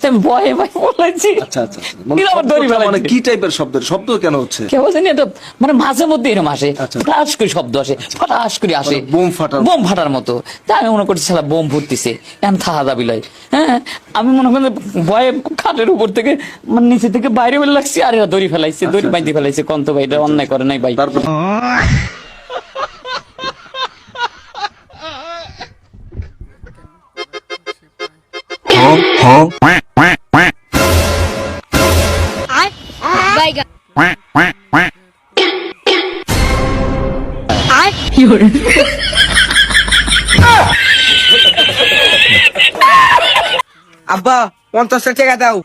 তো আমি ভয়ে ভয়ে বলেছি। আচ্ছা আচ্ছা আচ্ছা। মানে মানে। কি টাইপের শব্দ? শব্দ কেন হচ্ছে? কেউ জানি এটা মানে মাঝে মধ্যে এরকম আসে। ফটাস করে শব্দ আসে ফটাস করে আসে। মানে বোম ফাটার বোম ফাটার মতো। তা আমি মনে করছি সালা বোম ফুটতেছে। এখন থাহা দাবি লয়। হ্যাঁ? আমি মনে করি ভয়ে খাটের উপর থেকে মানে নিচে থেকে বাইরে বের লাগছি আর এরা দড়ি ফেলাইছে দড়ি। বাইন্ধে ফেলাইছে। কন্ত ভাই এটা অন্যায় করে নাই ভাই। তারপর? আব্বা পঞ্চাশটা টাকা দাও।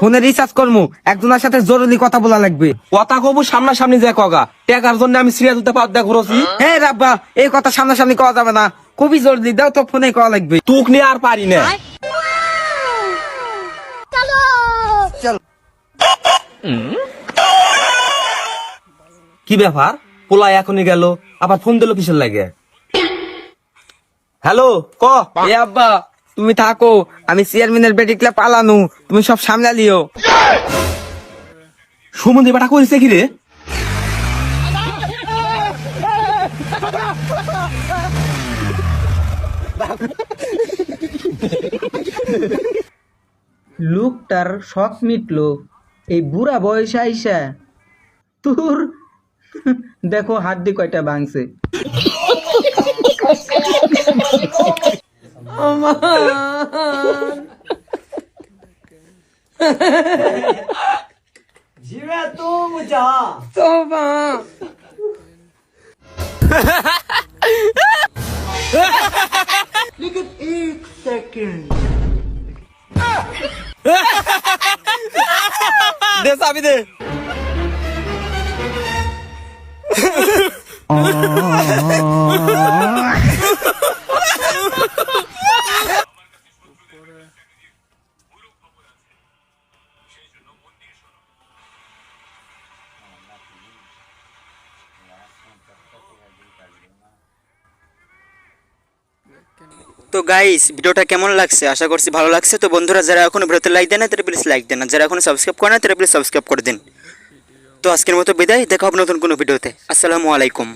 ফোনে রিচার্জ করব একজনের সাথে জরুরি কথা বলা লাগবে। কথা কবু সামনাসামনি যায় কগা। টেকার জন্য আমি সিরিয়াস হতে পার দেখ ঘুরছি হ্যাঁ রাব্বা এই কথা সামনাসামনি কওয়া যাবে না। খুবই জরুরি দাও তো ফোনে কওয়া লাগবে। তুক নিয়ে আর পারি না। কি ব্যাপার? পোলা এখনই গেল আবার ফোন দিল কিসের লাগে? হ্যালো ক? এ আব্বা তুমি থাকো আমি চেয়ারম্যানের বেটিকলে পালানো তুমি সব সামনে লিও সুমন্দি বেটা করেছে কি রে? লোকটার শখ মিটলো। এই বুড়া বয়স আইসা তোর দেখো হাত দিয়ে কয়টা ভাঙছে। দে চাবি দে। তো গাইস ভিডিওটা কেমন লাগছে? আশা করছি ভালো লাগছে। তো বন্ধুরা, যারা এখনও ভিডিওতে লাইক দেন না, তারা প্লিজ লাইক দেন। না যারা এখনও সাবস্ক্রাইব করে না, তারা প্লিজ সাবস্ক্রাইব করে দিন। তো আজকের মতো বিদায়। দেখা হবে নতুন কোনো ভিডিওতে। আসসালামু আলাইকুম।